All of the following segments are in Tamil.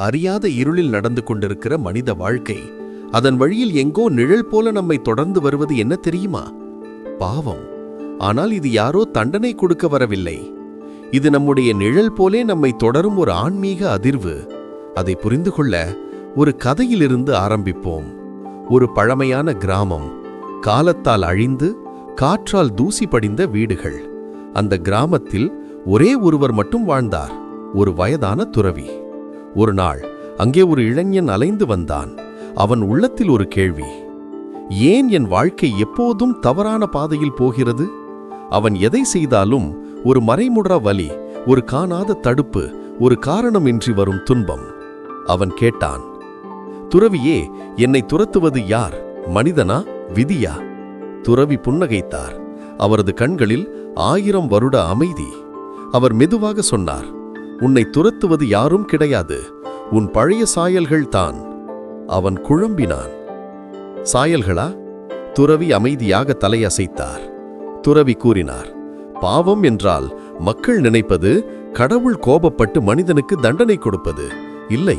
அறியாத இருளில் நடந்து கொண்டிருக்கிற மனித வாழ்க்கை. அதன் வழியில் எங்கோ நிழல் போல நம்மை தொடர்ந்து வருவது என்ன தெரியுமா? பாவம். ஆனால் இது யாரோ தண்டனை கொடுக்க வரவில்லை. இது நம்முடைய நிழல் போலே நம்மை தொடரும் ஒரு ஆன்மீக அதிர்வு. அதை புரிந்து கொள்ள ஒரு கதையிலிருந்து ஆரம்பிப்போம். ஒரு பழமையான கிராமம். காலத்தால் அழிந்து காற்றால் தூசி படிந்த வீடுகள். அந்த கிராமத்தில் ஒரே ஒருவர் மட்டும் வாழ்ந்தார். ஒரு வயதான துறவி. ஒரு நாள் அங்கே ஒரு இளைஞன் அலைந்து வந்தான். அவன் உள்ளத்தில் ஒரு கேள்வி ஏன் என் வாழ்க்கை எப்போதும் தவறான பாதையில் போகிறது? அவன் எதை செய்தாலும் ஒரு மறைமுடா வலி ஒரு காணாத தடுப்பு ஒரு காரணமின்றி வரும் துன்பம். அவன் கேட்டான் துறவியே என்னை துரத்துவது யார்? மனிதனா? விதியா? துறவி புன்னகைத்தார் அவரது கண்களில் ஆயிரம் வருட அமைதி. அவர் மெதுவாக சொன்னார் உன்னை துரத்துவது யாரும் கிடையாது. உன் பழைய சாயல்கள் தான். அவன் குழம்பினான். சாயல்களா? துறவி அமைதியாக தலையசைத்தார். துறவி கூறினார் பாவம் என்றால் மக்கள் நினைப்பது கடவுள் கோபப்பட்டு மனிதனுக்கு தண்டனை கொடுப்பது. இல்லை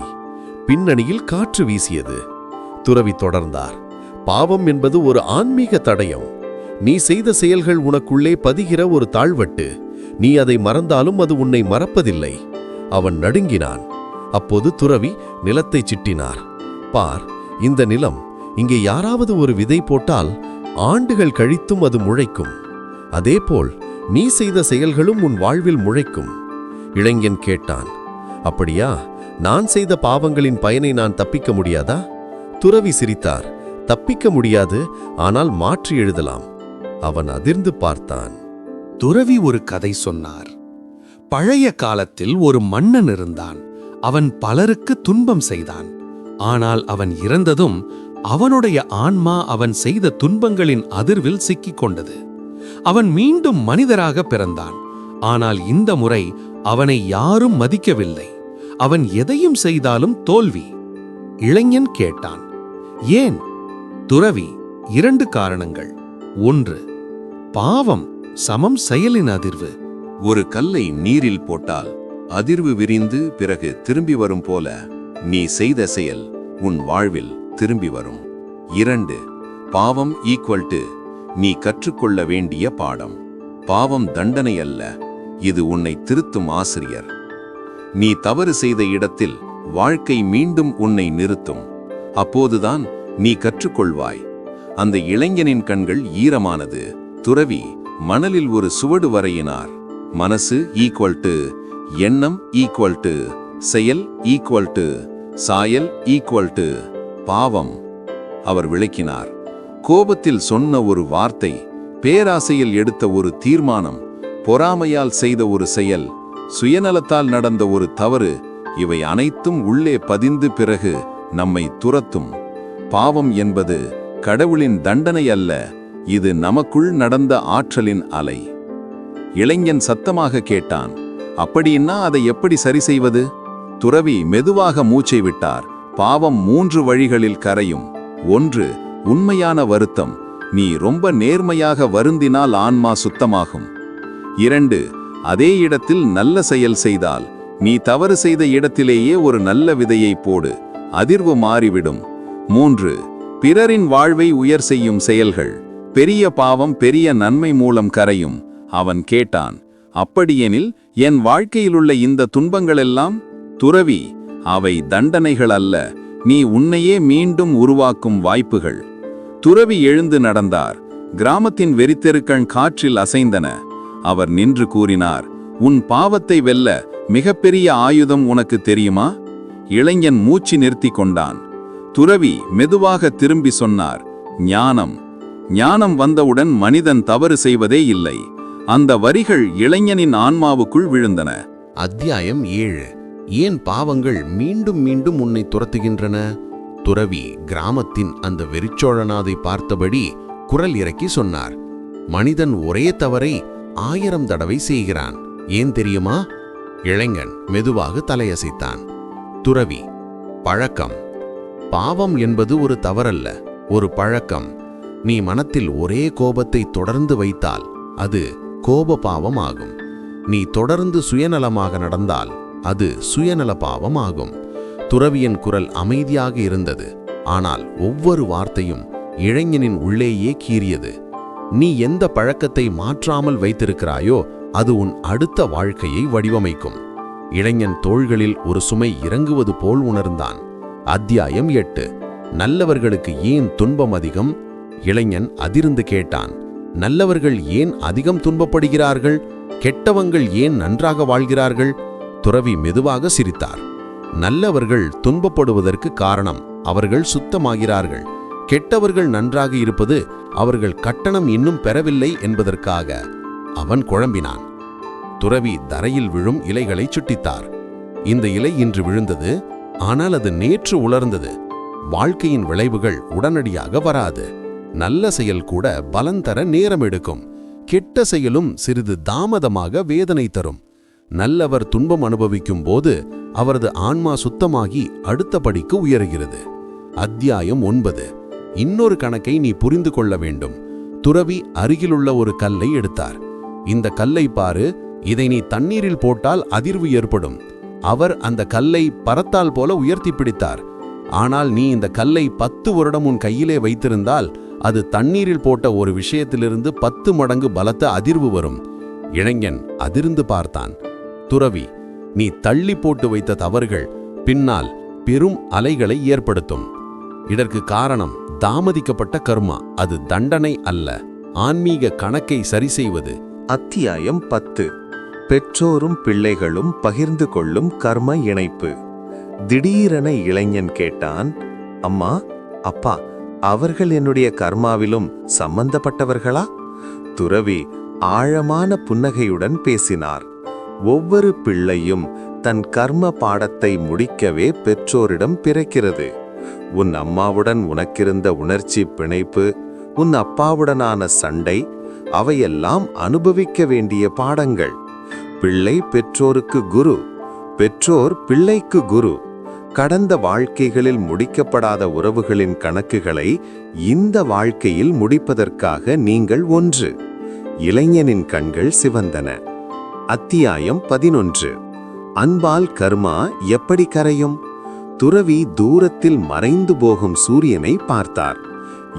பின்னணியில் காற்று வீசியது. துறவி தொடர்ந்தார் பாவம் என்பது ஒரு ஆன்மீக தடயம். நீ செய்த செயல்கள் உனக்குள்ளே பதிகிற ஒரு தாழ்வட்டு. நீ அதை மறந்தாலும் அது உன்னை மறப்பதில்லை. அவன் நடுங்கினான். அப்போது துறவி நிலத்தை சிட்டினார். பார் இந்த நிலம் இங்கே யாராவது ஒரு விதை போட்டால் ஆண்டுகள் கழித்தும் அது முளைக்கும். அதேபோல் நீ செய்த செயல்களும் உன் வாழ்வில் முளைக்கும். இளைஞன் கேட்டான் அப்படியா? நான் செய்த பாவங்களின் பயனை நான் தப்பிக்க முடியாதா? துறவி சிரித்தார் தப்பிக்க முடியாது ஆனால் மாற்றி எழுதலாம். அவன் அதிர்ந்து பார்த்தான். துறவி ஒரு கதை சொன்னார். பழைய காலத்தில் ஒரு மன்னன் இருந்தான். அவன் பலருக்கு துன்பம் செய்தான். ஆனால் அவன் இறந்ததும் அவனுடைய ஆன்மா அவன் செய்த துன்பங்களின் அதிர்வில் சிக்கிக் கொண்டது அவன் மீண்டும் மனிதராக பிறந்தான். ஆனால் இந்த முறை அவனை யாரும் மதிக்கவில்லை. அவன் எதையும் செய்தாலும் தோல்வி. இளைஞன் கேட்டான் ஏன்? துறவி இரண்டு காரணங்கள். ஒன்று பாவம் சமம் செயலின் அதிர்வு. ஒரு கல்லை நீரில் போட்டால் அதிர்வு விரிந்து பிறகு திரும்பி வரும் போல நீ செய்த செயல் உன் வாழ்வில் திரும்பி வரும். இரண்டு பாவம் ஈக்குவல் டு நீ கற்றுக்கொள்ள வேண்டிய பாடம். பாவம் தண்டனை அல்ல இது உன்னை திருத்தும் ஆசிரியர். நீ தவறு செய்த இடத்தில் வாழ்க்கை மீண்டும் உன்னை நிறுத்தும். அப்போதுதான் நீ கற்றுக்கொள்வாய். அந்த இளைஞனின் கண்கள் ஈரமானது துறவி மணலில் ஒரு சுவடு வரையினார். மனசு ஈக்குவல் டு எண்ணம் ஈக்குவல் டு செயல் ஈக்குவல் டு சாயல் ஈக்குவல் டு பாவம். அவர் விளக்கினார். கோபத்தில் சொன்ன ஒரு வார்த்தை பேராசையில் எடுத்த ஒரு தீர்மானம் பொறாமையால் செய்த ஒரு செயல் சுயநலத்தால் நடந்த ஒரு தவறு இவை அனைத்தும் உள்ளே பதிந்து பிறகு நம்மை துரத்தும். பாவம் என்பது கடவுளின் தண்டனை அல்ல இது நமக்குள் நடந்த ஆற்றலின் அலை. இளைஞன் சத்தமாக கேட்டான் அப்படின்னா அதை எப்படி சரி செய்வது? துறவி மெதுவாக மூச்சை விட்டார். பாவம் மூன்று வழிகளில் கரையும். ஒன்று உண்மையான வருத்தம். நீ ரொம்ப நேர்மையாக வருந்தினால் ஆன்மா சுத்தமாகும். இரண்டு அதே இடத்தில் நல்ல செயல் செய்தால் நீ தவறு செய்த இடத்திலேயே ஒரு நல்ல விதையை போடு. அதிர்வு மாறிவிடும். மூன்று பிறரின் வாழ்வை உயர் செய்யும் செயல்கள். பெரிய பாவம் பெரிய நன்மை மூலம் கரையும். அவன் கேட்டான் அப்படியெனில் என் வாழ்க்கையிலுள்ள இந்த துன்பங்களெல்லாம் துறவி அவை தண்டனைகள் அல்ல நீ உன்னையே மீண்டும் உருவாக்கும் வாய்ப்புகள். துறவி எழுந்து நடந்தார். கிராமத்தின் வெறித்தெருக்கள் காற்றில் அசைந்தன. அவர் நின்று கூறினார் உன் பாவத்தை வெல்ல மிகப்பெரிய ஆயுதம் உனக்கு தெரியுமா? இளைஞன் மூச்சு நிறுத்தி கொண்டான். துறவி மெதுவாக திரும்பி சொன்னார் ஞானம். ஞானம் வந்தவுடன் மனிதன் தவறு செய்வதே இல்லை. அந்த வரிகள் இளைஞனின் ஆன்மாவுக்குள் விழுந்தன. அத்தியாயம் ஏழு. ஏன் பாவங்கள் மீண்டும் மீண்டும் உன்னை துரத்துகின்றன? துறவி கிராமத்தின் அந்த வெறிச்சோழனாதை பார்த்தபடி குரல் இறக்கி சொன்னார். மனிதன் ஒரே தவறை ஆயிரம் தடவை செய்கிறான். ஏன் தெரியுமா? இளைஞன் மெதுவாக தலையசைத்தான். துறவி பழக்கம். பாவம் என்பது ஒரு தவறல்ல. ஒரு பழக்கம். நீ மனத்தில் ஒரே கோபத்தை தொடர்ந்து வைத்தால் அது கோப பாவம் ஆகும் நீ தொடர்ந்து சுயநலமாக நடந்தால் அது சுயநல பாவம் ஆகும் துறவியின் குரல் அமைதியாக இருந்தது. ஆனால் ஒவ்வொரு வார்த்தையும் இளைஞனின் உள்ளேயே கீறியது. நீ எந்த பழக்கத்தை மாற்றாமல் வைத்திருக்கிறாயோ அது உன் அடுத்த வாழ்க்கையை வடிவமைக்கும். இளைஞன் தோள்களில் ஒரு சுமை இறங்குவது போல் உணர்ந்தான். அத்தியாயம் எட்டு. நல்லவர்களுக்கு ஏன் துன்பம் அதிகம்? இளைஞன் அதிர்ந்து கேட்டான். நல்லவர்கள் ஏன் அதிகம் துன்பப்படுகிறார்கள்? கெட்டவங்கள் ஏன் நன்றாக வாழ்கிறார்கள்? துறவி மெதுவாக சிரித்தார். நல்லவர்கள் துன்பப்படுவதற்கு காரணம் அவர்கள் சுத்தமாகிறார்கள். கெட்டவர்கள் நன்றாக இருப்பது அவர்கள் கட்டணம் இன்னும் பெறவில்லை என்பதற்காக அவன் குழம்பினான். துறவி தரையில் விழும் இலைகளை சுட்டித்தார். இந்த இலை இன்று விழுந்தது ஆனால் அது நேற்று உலர்ந்தது. வாழ்க்கையின் விளைவுகள் உடனடியாக வராது. நல்ல செயல் கூட பலன் தர நேரம் எடுக்கும். கெட்ட செயலும் சிறிது தாமதமாக வேதனை தரும். நல்லவர் துன்பம் அனுபவிக்கும் போது அவரது ஆன்மா சுத்தமாகி அடுத்த படிக்கு உயர்கிறது. அத்தியாயம் ஒன்பது. இன்னொரு கணக்கை நீ புரிந்து கொள்ள வேண்டும். துறவி அருகிலுள்ள ஒரு கல்லை எடுத்தார். இந்த கல்லை பாரு இதை நீ தண்ணீரில் போட்டால் அதிர்வு ஏற்படும். அவர் அந்த கல்லை பரத்தால் போல உயர்த்தி பிடித்தார். ஆனால் நீ இந்த கல்லை பத்து வருடம் உன் கையிலே வைத்திருந்தால் அது தண்ணீரில் போட்ட ஒரு விஷயத்திலிருந்து பத்து மடங்கு பலத்த அதிர்வு வரும். இளைஞன் அதிர்ந்து பார்த்தான். துறவி நீ தள்ளி போட்டு வைத்த தவறுகள் பின்னால் பெரும் அலைகளை ஏற்படுத்தும். இதற்கு காரணம் தாமதிக்கப்பட்ட கர்மா. அது தண்டனை அல்ல. ஆன்மீக கணக்கை சரி செய்வது. அத்தியாயம் பத்து. பெற்றோரும் பிள்ளைகளும் பகிர்ந்து கொள்ளும் கர்ம இணைப்பு. திடீரென இளைஞன் கேட்டான் அம்மா அப்பா அவர்கள் என்னுடைய கர்மாவிலும் சம்பந்தப்பட்டவர்களா? துறவி ஆழமான புன்னகையுடன் பேசினார். ஒவ்வொரு பிள்ளையும் தன் கர்ம பாடத்தை முடிக்கவே பெற்றோரிடம் பிறக்கிறது. உன் அம்மாவுடன் உனக்கிருந்த உணர்ச்சி பிணைப்பு உன் அப்பாவுடனான சண்டை அவையெல்லாம் அனுபவிக்க வேண்டிய பாடங்கள். பிள்ளை பெற்றோருக்கு குரு பெற்றோர் பிள்ளைக்கு குரு. கடந்த வாழ்க்கைகளில் முடிக்கப்படாத உறவுகளின் கணக்குகளை இந்த வாழ்க்கையில் முடிப்பதற்காக நீங்கள் ஒன்று. இளைஞனின் கண்கள் சிவந்தன. அத்தியாயம் பதினொன்று. அன்பால் கர்மா எப்படி கரையும்? துறவி தூரத்தில் மறைந்து போகும் சூரியனை பார்த்தார்.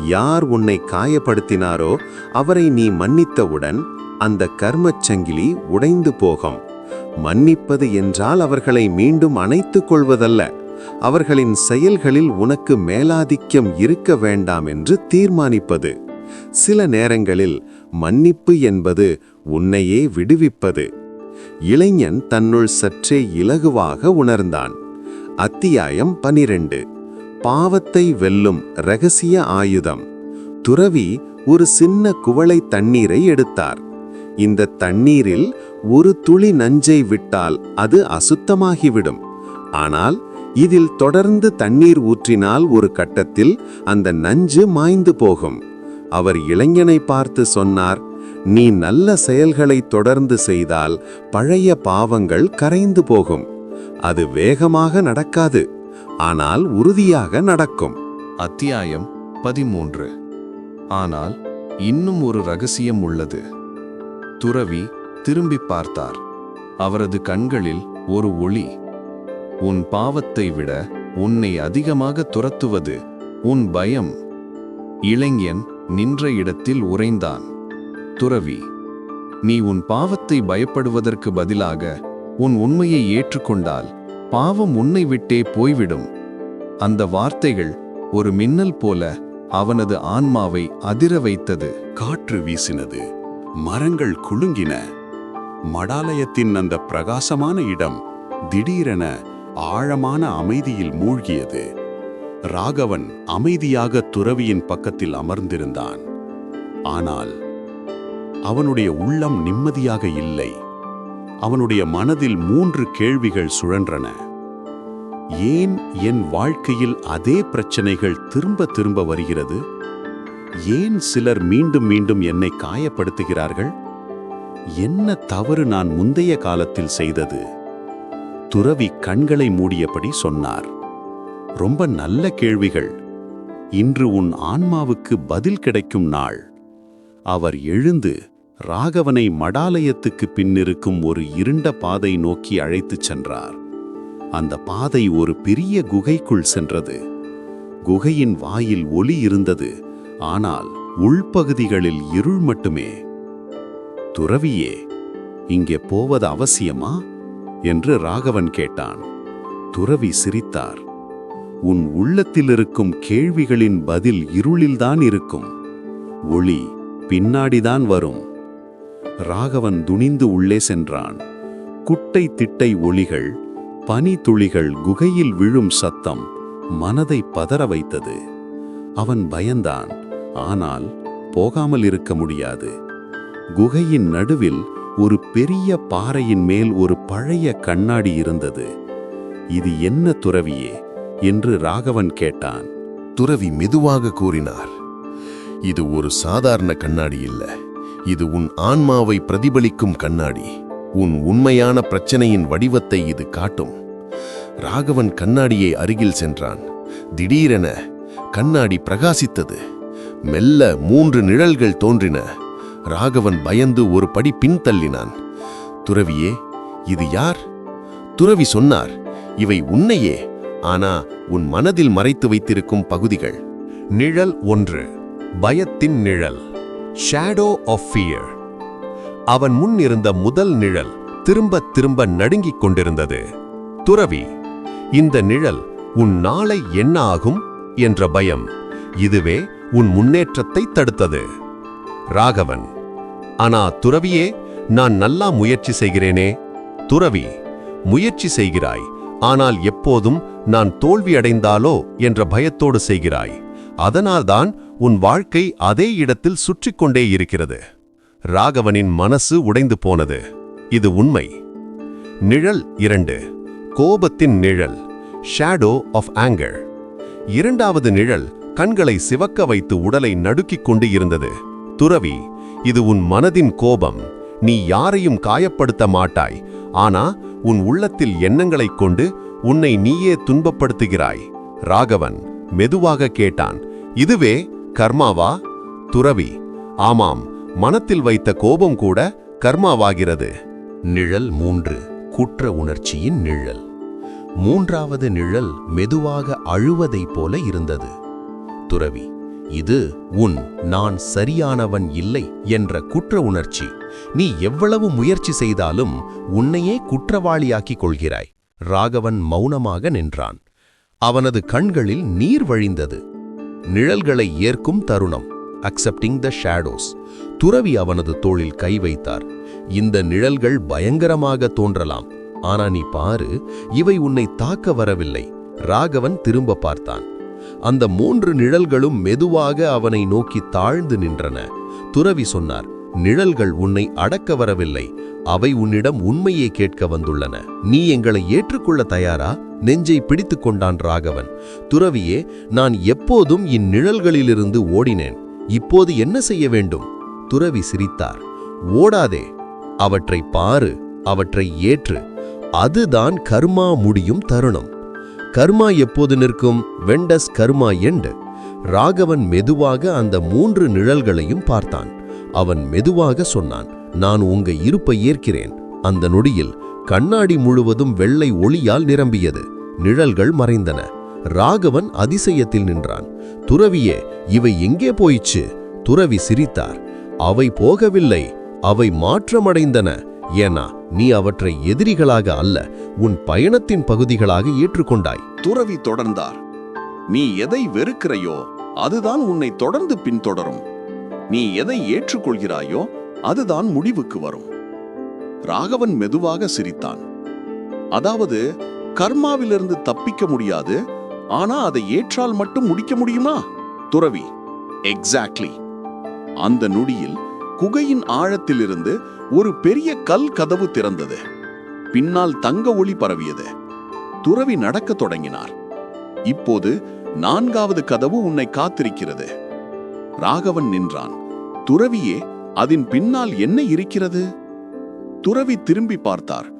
யார் உன்னை காயப்படுத்தினாரோ அவரை நீ மன்னித்தவுடன் அந்த கர்மச் சங்கிலி உடைந்து போகும். மன்னிப்பது என்றால் அவர்களை மீண்டும் அணைத்துக் கொள்வதல்ல. அவர்களின் செயல்களில் உனக்கு மேலாதிக்கம் இருக்க வேண்டாம் என்று தீர்மானிப்பது. சில நேரங்களில் மன்னிப்பு என்பது உன்னையே விடுவிப்பது. இளைஞன் தன்னுள் சற்றே இலகுவாக உணர்ந்தான். அத்தியாயம் பனிரெண்டு. பாவத்தை வெல்லும் ரகசிய ஆயுதம். துறவி ஒரு சின்ன குவளை தண்ணீரை எடுத்தார். இந்த தண்ணீரில் ஒரு துளி நஞ்சை விட்டால் அது அசுத்தமாகிவிடும். ஆனால் இதில் தொடர்ந்து தண்ணீர் ஊற்றினால் ஒரு கட்டத்தில் அந்த நஞ்சு மாய்ந்து போகும். அவர் இளைஞனை பார்த்து சொன்னார் நீ நல்ல செயல்களை தொடர்ந்து செய்தால் பழைய பாவங்கள் கரைந்து போகும். அது வேகமாக நடக்காது ஆனால் உறுதியாக நடக்கும். அத்தியாயம் பதிமூன்று. ஆனால் இன்னும் ஒரு ரகசியம் உள்ளது. துறவி திரும்பி பார்த்தார். அவரது கண்களில் ஒரு ஒளி உன் பாவத்தை விட உன்னை அதிகமாக துரத்துவது உன் பயம். இளைஞன் நின்ற இடத்தில் உறைந்தான். துறவி நீ உன் பாவத்தை பயப்படுவதற்கு பதிலாக உன் உண்மையை ஏற்றுக்கொண்டால் பாவம் உன்னை விட்டே போய்விடும். அந்த வார்த்தைகள் ஒரு மின்னல் போல அவனது ஆன்மாவை அதிர வைத்தது. காற்று வீசினது மரங்கள் குலுங்கின. மடாலயத்தின் அந்த பிரகாசமான இடம் திடீரென ஆழமான அமைதியில் மூழ்கியது. ராகவன் அமைதியாக துறவியின் பக்கத்தில் அமர்ந்திருந்தான். ஆனால் அவனுடைய உள்ளம் நிம்மதியாக இல்லை. அவனுடைய மனதில் மூன்று கேள்விகள் சுழன்றன. ஏன் என் வாழ்க்கையில் அதே பிரச்சனைகள் திரும்ப திரும்ப வருகிறது? ஏன் சிலர் மீண்டும் மீண்டும் என்னை காயப்படுத்துகிறார்கள்? என்ன தவறு நான் முந்தைய காலத்தில் செய்தது? துறவி கண்களை மூடியபடி சொன்னார். ரொம்ப நல்ல கேள்விகள். இன்று உன் ஆன்மாவுக்கு பதில் கிடைக்கும் நாள். அவர் எழுந்து ராகவனை மடாலயத்துக்கு பின்னிருக்கும் ஒரு இருண்ட பாதை நோக்கி அழைத்துச் சென்றார். அந்த பாதை ஒரு பெரிய குகைக்குள் சென்றது. குகையின் வாயில் ஒளி இருந்தது. ஆனால் உள்பகுதிகளில் இருள் மட்டுமே. துறவியே இங்கே போவது அவசியமா? என்று ராகவன் கேட்டான். துறவி சிரித்தார். உன் உள்ளத்தில் இருக்கும் கேள்விகளின் பதில் இருளில்தான் இருக்கும். ஒளி பின்னாடிதான் வரும். ராகவன் துணிந்து உள்ளே சென்றான். குட்டை திட்டை ஒளிகள் பனி துளிகள் குகையில் விழும் சத்தம் மனதை பதற வைத்தது. அவன் பயந்தான். ஆனால் போகாமல் இருக்க முடியாது. குகையின் நடுவில் ஒரு பெரிய பாறையின் மேல் ஒரு பழைய கண்ணாடி இருந்தது. இது என்ன துறவியே? என்று ராகவன் கேட்டான். துறவி மெதுவாக கூறினார் இது ஒரு சாதாரண கண்ணாடி இல்ல. இது உன் ஆன்மாவை பிரதிபலிக்கும் கண்ணாடி. உன் உண்மையான பிரச்சனையின் வடிவத்தை இது காட்டும். ராகவன் கண்ணாடியை அருகில் சென்றான். திடீரென கண்ணாடி பிரகாசித்தது. மெல்ல மூன்று நிழல்கள் தோன்றின. ராகவன் பயந்து ஒரு படி பின்தள்ளினான். துறவியே இது யார்? துறவி சொன்னார் இவை உன்னையே ஆனா உன் மனதில் மறைத்து வைத்திருக்கும் பகுதிகள். நிழல் ஒன்று பயத்தின் நிழல் ஷேடோ ஆஃப் ஃபியர் அவன் முன் இருந்த முதல் நிழல் திரும்ப திரும்ப நடுங்கிக் கொண்டிருந்தது. துறவி இந்த நிழல் உன் நாளை என்ன ஆகும் என்ற பயம் இதுவே உன் முன்னேற்றத்தை தடுத்தது. ராகவன். ஆனா துறவியே நான் நல்லா முயற்சி செய்கிறேனே. துறவி முயற்சி செய்கிறாய். ஆனால் எப்போதும் நான் தோல்வியடைந்தாலோ என்ற பயத்தோடு செய்கிறாய். அதனால்தான் உன் வாழ்க்கை அதே இடத்தில் சுற்றிக் கொண்டே இருக்கிறது. ராகவனின் மனசு உடைந்து போனது. இது உண்மை. நிழல் இரண்டு. கோபத்தின் நிழல். ஷேடோ ஆஃப் ஆங்கர் இரண்டாவது நிழல். கண்களை சிவக்க வைத்து உடலை நடுக்கிக் கொண்டு இருந்தது. துறவி இது உன் மனதின் கோபம். நீ யாரையும் காயப்படுத்த மாட்டாய். ஆனா உன் உள்ளத்தில் எண்ணங்களைக் கொண்டு உன்னை நீயே துன்பப்படுத்துகிறாய். ராகவன் மெதுவாக கேட்டான் இதுவே கர்மாவா? துறவி ஆமாம் மனத்தில் வைத்த கோபம் கூட கர்மாவாகிறது. நிழல் மூன்று குற்ற உணர்ச்சியின் நிழல். மூன்றாவது நிழல் மெதுவாக அழுவதைப் போல இருந்தது. துறவி இது உன் நான் சரியானவன் இல்லை என்ற குற்ற உணர்ச்சி. நீ எவ்வளவு முயற்சி செய்தாலும் உன்னையே குற்றவாளியாக்கிக் கொள்கிறாய். ராகவன் மௌனமாக நின்றான். அவனது கண்களில் நீர் வழிந்தது. நிழல்களை ஏற்கும் தருணம். அக்செப்டிங் த ஷேடோஸ் துறவி அவனது தோளில் கை வைத்தார். இந்த நிழல்கள் பயங்கரமாக தோன்றலாம். ஆனா நீ பாரு இவை உன்னை தாக்க வரவில்லை. ராகவன் திரும்ப பார்த்தான். அந்த மூன்று நிழல்களும் மெதுவாக அவனை நோக்கி தாழ்ந்து நின்றன. துறவி சொன்னார் நிழல்கள் உன்னை அடக்க வரவில்லை. அவை உன்னிடம் உண்மையை கேட்க வந்துள்ளன. நீ எங்களை ஏற்றுக்கொள்ள தயாரா? நெஞ்சை பிடித்துக் கொண்டான் ராகவன். துறவியே நான் எப்போதும் இந்நிழல்களிலிருந்து ஓடினேன். இப்போது என்ன செய்ய வேண்டும்? துறவி சிரித்தார். ஓடாதே. அவற்றை பாரு. அவற்றை ஏற்று. அதுதான் கர்மா முடியும் தருணம். கர்மா எப்போது நிற்கும்? வெண்டஸ் கர்மா எண்டு. ராகவன் மெதுவாக அந்த மூன்று நிழல்களையும் பார்த்தான். அவன் மெதுவாக சொன்னான் நான் உங்க இருப்பை ஏற்கிறேன். அந்த நொடியில் கண்ணாடி முழுவதும் வெள்ளை ஒளியால் நிரம்பியது. நிழல்கள் மறைந்தன. ராகவன் அதிசயத்தில் நின்றான் துறவியே இவை எங்கே போயிச்சு துறவி சிரித்தார் அவை போகவில்லை. அவை மாற்றமடைந்தன. ஏன்னா நீ அவற்றை எதிரிகளாக அல்ல உன் பயணத்தின் பகுதிகளாக ஏற்றுக்கொண்டாய். துறவி தொடர்ந்தார். நீ எதை வெறுக்கிறாயோ அதுதான் உன்னை தொடர்ந்து பின்தொடரும். நீ எதை ஏற்றுக்கொள்கிறாயோ அதுதான் முடிவுக்கு வரும். ராகவன் மெதுவாக சிரித்தான். அதாவது கர்மாவிலிருந்து தப்பிக்க முடியாது ஆனா அதை ஏற்றால் மட்டும் முடிக்க முடியுமா? துறவி எக்ஸாக்ட்லி அந்த நொடியில் குகையின் ஆழத்திலிருந்து ஒரு பெரிய கல் கதவு திறந்தது. பின்னால் தங்க ஒளி பரவியது. துறவி நடக்கத் தொடங்கினார். இப்போது நான்காவது கதவு உன்னை காத்திருக்கிறது. ராகவன் நின்றான். துறவியே அதன் பின்னால் என்ன இருக்கிறது? துறவி திரும்பி பார்த்தார்.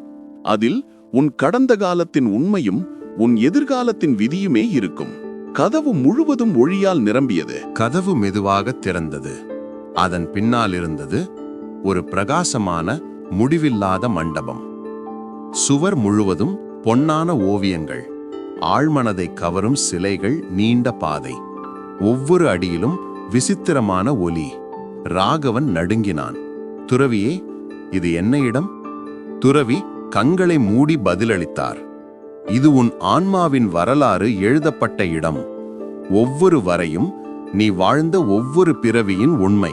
அதில் உன் கடந்த காலத்தின் உண்மையும் உன் எதிர்காலத்தின் விதியுமே இருக்கும். கதவு முழுவதும் ஒளியால் நிரம்பியது. கதவு மெதுவாக திறந்தது. அதன் பின்னால் இருந்தது ஒரு பிரகாசமான முடிவில்லாத மண்டபம். சுவர் முழுவதும் பொன்னான ஓவியங்கள். ஆழ்மனதை கவரும் சிலைகள் நீண்ட பாதை. ஒவ்வொரு அடியிலும் விசித்திரமான ஒலி. ராகவன் நடுங்கினான். துறவியே இது என்ன இடம்? துறவி கண்களை மூடி பதிலளித்தார். இது உன் ஆன்மாவின் வரலாறு எழுதப்பட்ட இடம். ஒவ்வொரு வரையும் நீ வாழ்ந்த ஒவ்வொரு பிறவியின் உண்மை.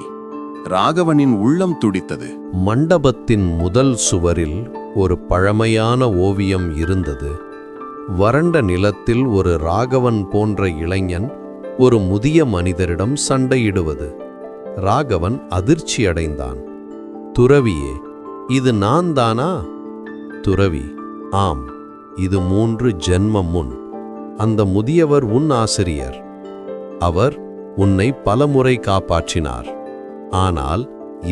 ராகவனின் உள்ளம் துடித்தது. மண்டபத்தின் முதல் சுவரில் ஒரு பழமையான ஓவியம் இருந்தது. வறண்ட நிலத்தில் ஒரு ராகவன் போன்ற இளைஞன் ஒரு முதிய மனிதரிடம் சண்டையிடுவது. ராகவன் அதிர்ச்சியடைந்தான் துறவியே இது நான் தானா? துறவி ஆம் இது மூன்று ஜென்மம் முன். அந்த முதியவர் உன் ஆசிரியர். அவர் உன்னை பலமுறை காப்பாற்றினார். ஆனால்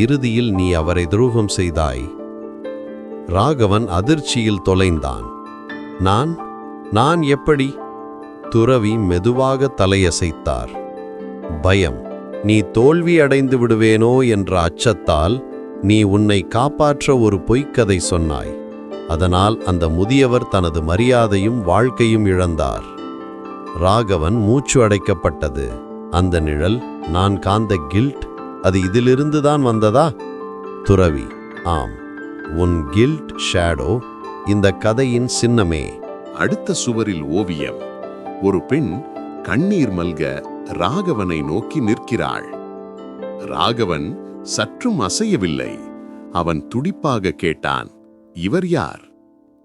இறுதியில் நீ அவரை துரோகம் செய்தாய். ராகவன் அதிர்ச்சியில் தொலைந்தான். நான் நான் எப்படி? துறவி மெதுவாக தலையசைத்தார். பயம் நீ தோல்வி அடைந்து விடுவேனோ என்ற அச்சத்தால் நீ உன்னை காப்பாற்ற ஒரு பொய்க்கதை சொன்னாய். அதனால் அந்த முதியவர் தனது மரியாதையும் வாழ்க்கையும் இழந்தார். ராகவன் மூச்சு அடைக்கப்பட்டது. அந்த நிழல் நான் காந்த கில்ட் அது இதிலிருந்து தான் வந்ததா? துறவி ஆம் உன் கில்ட் ஷேடோ இந்த கதையின் சின்னமே. அடுத்த சுவரில் ஓவியம். ஒரு பெண் கண்ணீர் மல்க ராகவனை நோக்கி நிற்கிறாள். ராகவன் சற்றும் அசையவில்லை. அவன் துடிப்பாக கேட்டான் இவர் யார்?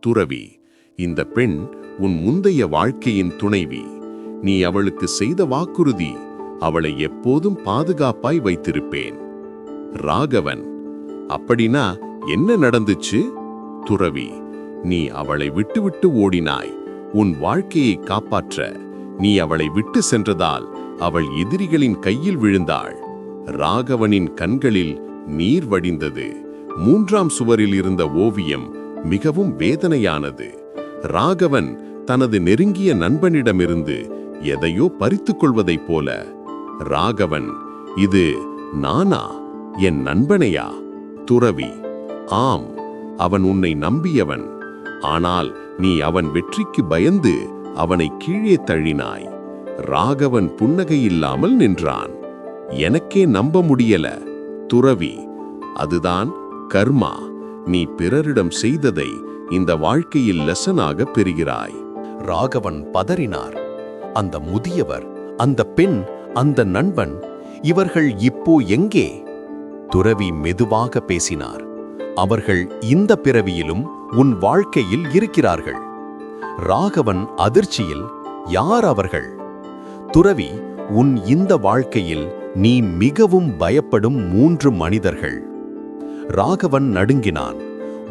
துறவி இந்த பெண் உன் முந்தைய வாழ்க்கையின் துணைவி. நீ அவளுக்கு செய்த வாக்குறுதி. அவளை எப்போதும் பாதுகாப்பாய் வைத்திருப்பேன். ராகவன் அப்படின்னா என்ன நடந்துச்சு? துறவி நீ அவளை விட்டுவிட்டு ஓடினாய். உன் வாழ்க்கையை காப்பாற்ற. நீ அவளை விட்டு சென்றதால் அவள் எதிரிகளின் கையில் விழுந்தாள். ராகவனின் கண்களில் நீர் வடிந்தது. மூன்றாம் சுவரில் இருந்த ஓவியம் மிகவும் வேதனையானது. ராகவன் தனது நெருங்கிய நண்பனிடமிருந்து எதையோ பறித்துக் கொள்வதைப் போல ராகவன் இது நானா என் நண்பனையா? துறவி ஆம் அவன் உன்னை நம்பியவன். ஆனால் நீ அவன் வெற்றிக்கு பயந்து அவனை கீழே தள்ளினாய். ராகவன் புன்னகையில்லாமல் நின்றான். எனக்கே நம்ப முடியல. துறவி அதுதான் கர்மா. நீ பிறரிடம் செய்ததை இந்த வாழ்க்கையில் லெசனாக பெறுகிறாய். ராகவன் பதறினார். அந்த முதியவர் அந்த பெண் அந்த நண்பன் இவர்கள் இப்போ எங்கே? துறவி மெதுவாக பேசினார். அவர்கள் இந்த பிறவியிலும் உன் வாழ்க்கையில் இருக்கிறார்கள். ராகவன் அதிர்ச்சியில் யார் அவர்கள்? துறவி உன் இந்த வாழ்க்கையில் நீ மிகவும் பயப்படும் மூன்று மனிதர்கள். ராகவன் நடுங்கினான்.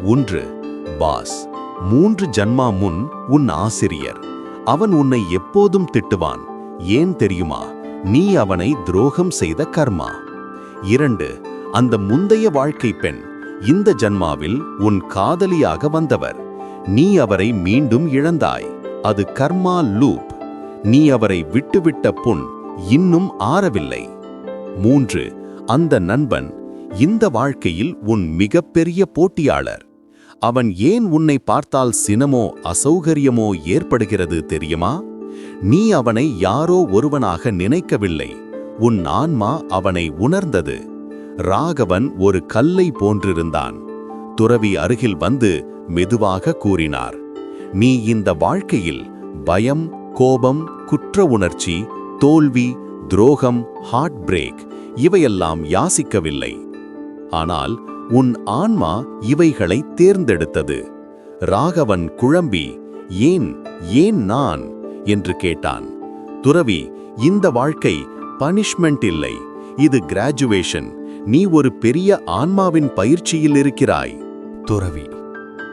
ஒன்று பாஸ். மூன்று ஜன்மா முன் உன் ஆசிரியர். அவன் உன்னை எப்போதும் திட்டுவான். ஏன் தெரியுமா? நீ அவனை துரோகம் செய்த கர்மா. இரண்டு அந்த முந்தைய வாழ்க்கை பெண் இந்த ஜன்மாவில் உன் காதலியாக வந்தவர். நீ அவரை மீண்டும் இழந்தாய். அது கர்மா லூப். நீ அவரை விட்டுவிட்ட புண் இன்னும் ஆறவில்லை. மூன்று அந்த நண்பன் இந்த வாழ்க்கையில் உன் மிகப்பெரிய போட்டியாளர். அவன் ஏன் உன்னை பார்த்தால் சினமோ அசௌகரியமோ ஏற்படுகிறது தெரியுமா? நீ அவனை யாரோ ஒருவனாக நினைக்கவில்லை. உன் ஆன்மா அவனை உணர்ந்தது. ராகவன் ஒரு கல்லை போன்றிருந்தான். துறவி அருகில் வந்து மெதுவாக கூறினார் நீ இந்த வாழ்க்கையில் பயம் கோபம் குற்ற உணர்ச்சி தோல்வி துரோகம் ஹார்ட் பிரேக் இவையெல்லாம் யாசிக்கவில்லை. ஆனால் உன் ஆன்மா இவைகளை தேர்ந்தெடுத்தது. ராகவன் குழம்பி ஏன் ஏன் நான் என்று கேட்டான். துறவி இந்த வாழ்க்கை பனிஷ்மெண்ட் இல்லை. இது கிராஜுவேஷன் நீ ஒரு பெரிய ஆன்மாவின் பயிற்சியில் இருக்கிறாய். துறவி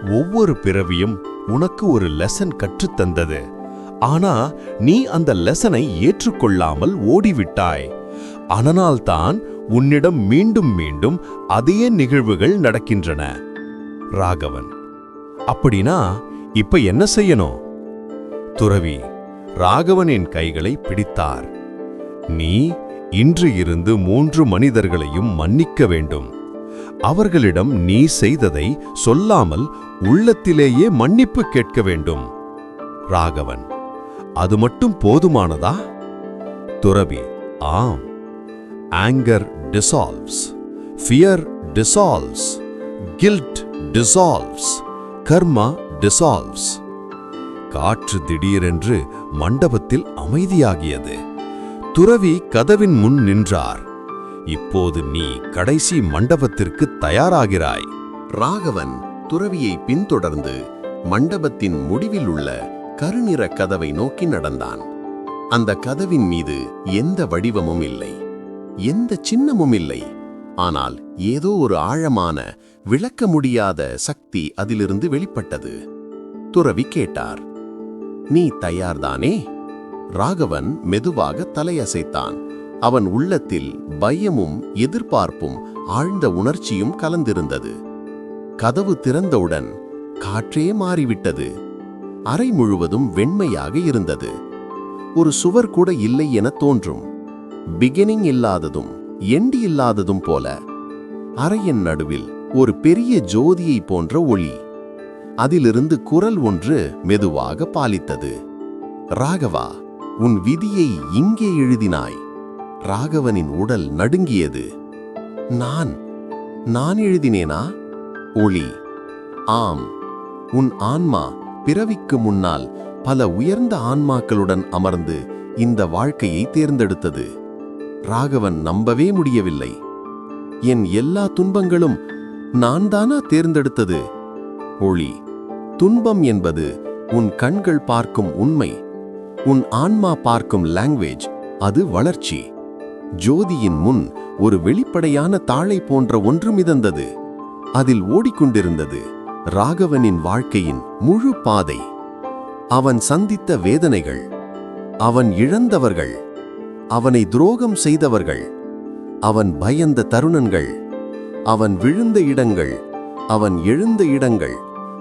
ஒவ்வொரு பிறவியும் உனக்கு ஒரு லெசன் கற்றுத்தந்தது. ஆனா நீ அந்த லெசனை ஏற்றுக்கொள்ளாமல் ஓடிவிட்டாய். அதனால்தான் உன்னிடம் மீண்டும் மீண்டும் அதே நிகழ்வுகள் நடக்கின்றன. ராகவன் அப்படின்னா இப்ப என்ன செய்யணும்? துறவி ராகவனின் கைகளை பிடித்தார். நீ இன்று இருந்து மூன்று மனிதர்களையும் மன்னிக்க வேண்டும். அவர்களிடம் நீ செய்ததை சொல்லாமல் உள்ளத்திலேயே மன்னிப்பு கேட்க வேண்டும். ராகவன் அது மட்டும் போதுமானதா? துறவி ஆம். Anger dissolves fear dissolves guilt dissolves karma dissolves காற்று திடீரென்று மண்டபத்தில் அமைதியாகியது. துறவி கதவின் முன் நின்றார். இப்போது நீ கடைசி மண்டபத்திற்கு தயாராகிறாய். ராகவன் துறவியை பின்தொடர்ந்து மண்டபத்தின் முடிவில் உள்ள கருநிற கதவை நோக்கி நடந்தான். அந்த கதவின் மீது எந்த வடிவமும் இல்லை. எந்த சின்னமும் இல்லை. ஆனால் ஏதோ ஒரு ஆழமான விளக்க முடியாத சக்தி அதிலிருந்து வெளிப்பட்டது. துறவி கேட்டார் நீ தயார்தானே? ராகவன் மெதுவாக தலையசைத்தான். அவன் உள்ளத்தில் பயமும் எதிர்பார்ப்பும் ஆழ்ந்த உணர்ச்சியும் கலந்திருந்தது. கதவு திறந்தவுடன் காற்றே மாறிவிட்டது. அறை முழுவதும் வெண்மையாக இருந்தது. ஒரு சுவர் கூட இல்லை என தோன்றும். பிகினிங் இல்லாததும் எண்டி இல்லாததும் போல. அறையின் நடுவில் ஒரு பெரிய ஜோதியை போன்ற ஒளி. அதிலிருந்து குரல் ஒன்று மெதுவாக பாலித்தது. ராகவா உன் விதியை இங்கே எழுதினாய். ராகவனின் உடல் நடுங்கியது. நான் நான் எழுதினேனா? ஒளி. ஆம் உன் ஆன்மா பிறவிக்கு முன்னால் பல உயர்ந்த ஆன்மாக்களுடன் அமர்ந்து இந்த வாழ்க்கையை தேர்ந்தெடுத்தது. ராகவன் நம்பவே முடியவில்லை. என் எல்லா துன்பங்களும் நான் தானா தேர்ந்தெடுத்தது? ஒளி. துன்பம் என்பது உன் கண்கள் பார்க்கும் உண்மை உன் ஆன்மா பார்க்கும் லாங்குவேஜ் அது வளர்ச்சி. ஜோதியின் முன் ஒரு வெளிப்படையான தாளை போன்ற ஒன்று மிதந்தது. அதில் ஓடிக்கொண்டிருந்தது ராகவனின் வாழ்க்கையின் முழு பாதை. அவன் சந்தித்த வேதனைகள் அவன் இழந்தவர்கள் அவனை துரோகம் செய்தவர்கள் அவன் பயந்த தருணங்கள் அவன் விழுந்த இடங்கள் அவன் எழுந்த இடங்கள்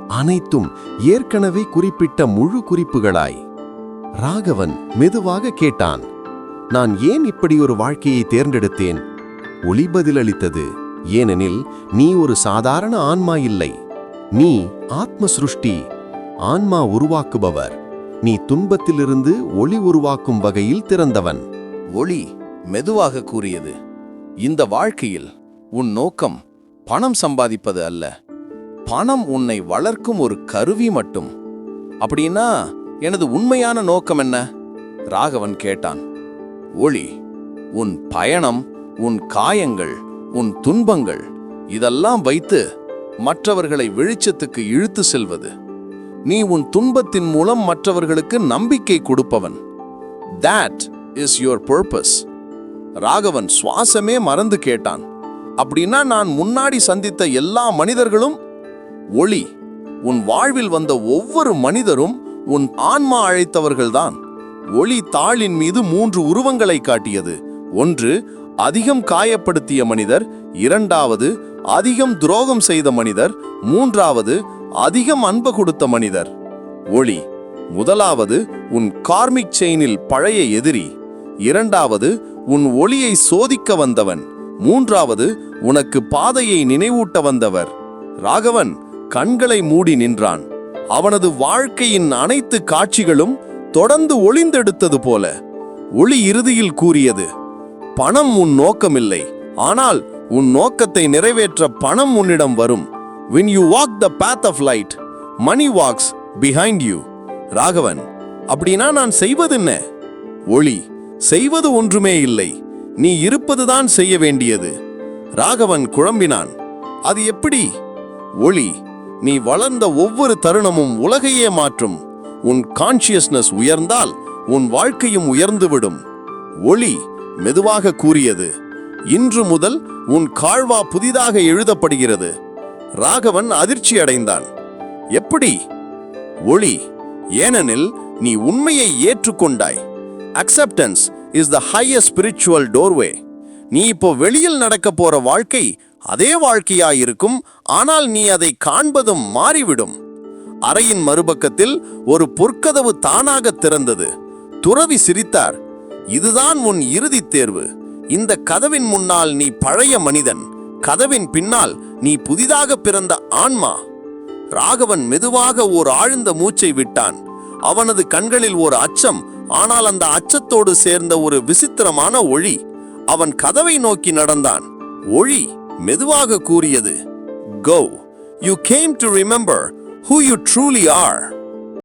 அனைத்தும் ஏற்கனவே குறிப்பிட்ட முழு குறிப்புகளாய். ராகவன் மெதுவாக கேட்டான் நான் ஏன் இப்படி ஒரு வாழ்க்கையை தேர்ந்தெடுத்தேன்? ஒளி பதிலளித்தது ஏனெனில் நீ ஒரு சாதாரண ஆன்மா இல்லை. நீ ஆத்ம சுருஷ்டி ஆன்மா உருவாக்குபவர். நீ துன்பத்திலிருந்து ஒளி உருவாக்கும் வகையில் திறந்தவன். ஒளி மெதுவாக கூறியது இந்த வாழ்க்கையில் உன் நோக்கம் பணம் சம்பாதிப்பது அல்ல. பணம் உன்னை வளர்க்கும் ஒரு கருவி மட்டும். அப்படின்னா எனது உண்மையான நோக்கம் என்ன? ராகவன் கேட்டான். ஒளி உன் பயணம் உன் காயங்கள் உன் துன்பங்கள் இதெல்லாம் வைத்து மற்றவர்களை வெளிச்சத்துக்கு இழுத்து செல்வது. நீ உன் துன்பத்தின் மூலம் மற்றவர்களுக்கு நம்பிக்கை கொடுப்பவன். That is your purpose Raghavan சுவாசமே மறந்து கேட்டான். அப்படின்னா நான் முன்னாடி சந்தித்த எல்லா மனிதர்களும் ஒளி. உன் வாழ்வில் வந்த ஒவ்வொரு மனிதரும் உன் ஆன்மா அழைத்தவர்கள்தான். ஒளி தாளின் மீது மூன்று உருவங்களை காட்டியது. ஒன்று அதிகம் காயப்படுத்திய மனிதர். இரண்டாவது அதிகம் துரோகம் செய்த மனிதர். மூன்றாவது அதிகம் அன்பு கொடுத்த மனிதர். ஒளி. முதலாவது உன் கார்மிக் செயினில் பழைய எதிரி. இரண்டாவது உன் ஒளியை சோதிக்க வந்தவன். மூன்றாவது உனக்கு பாதையை நினைவூட்ட வந்தவர். ராகவன் கண்களை மூடி நின்றான். அவனது வாழ்க்கையின் அனைத்து காட்சிகளும் தொடர்ந்து ஒளிந்தெடுத்தது போல. ஒளி இறுதியில் கூறியது பணம் உன் நோக்கமில்லை ஆனால் உன் நோக்கத்தை நிறைவேற்ற பணம் உன்னிடம் வரும். When you walk the path of light money walks behind you Raghavan அப்படின்னா நான் செய்வது என்ன? ஒளி செய்வது ஒன்றுமே இல்லை. நீ இருப்பதுதான் செய்ய வேண்டியது. ராகவன் குழம்பினான் அது எப்படி? ஒளி நீ வளர்ந்த ஒவ்வொரு தருணமும் உலகையே மாற்றும். உன் கான்சியஸ்னஸ் உயர்ந்தால் உன் வாழ்க்கையும் உயர்ந்துவிடும். ஒளி மெதுவாக கூறியது. இன்று முதல் உன் காழ்வா புதிதாக எழுதப்படுகிறது. ராகவன் அதிர்ச்சி அடைந்தான். எப்படி? ஒளி ஏனெனில் நீ உண்மையை ஏற்றுக்கொண்டாய். Acceptance is the highest spiritual doorway நீ இப்போ வெளியில் நடக்க போற வாழ்க்கை அதே வாழ்க்கையாயிருக்கும். ஆனால் நீ அதை காண்பதும் மாறிவிடும். அறையின் மறுபக்கத்தில் ஒரு பொற்கதவு தானாக திறந்தது. துறவி சிரித்தார். இதுதான் உன் இறுதித் தேர்வு. இந்த கதவின் முன்னால் நீ பழைய மனிதன். கதவின் பின்னால் நீ புதிதாக பிறந்த ஆன்மா. ராகவன் மெதுவாக ஓர் ஆழ்ந்த மூச்சை விட்டான். அவனது கண்களில் ஒரு அச்சம் ஆனால் அந்த அச்சத்தோடு சேர்ந்த ஒரு விசித்திரமான ஒளி. அவன் கதவை நோக்கி நடந்தான். ஒளி! மெதுவாக கூறியது go you came to remember who you truly are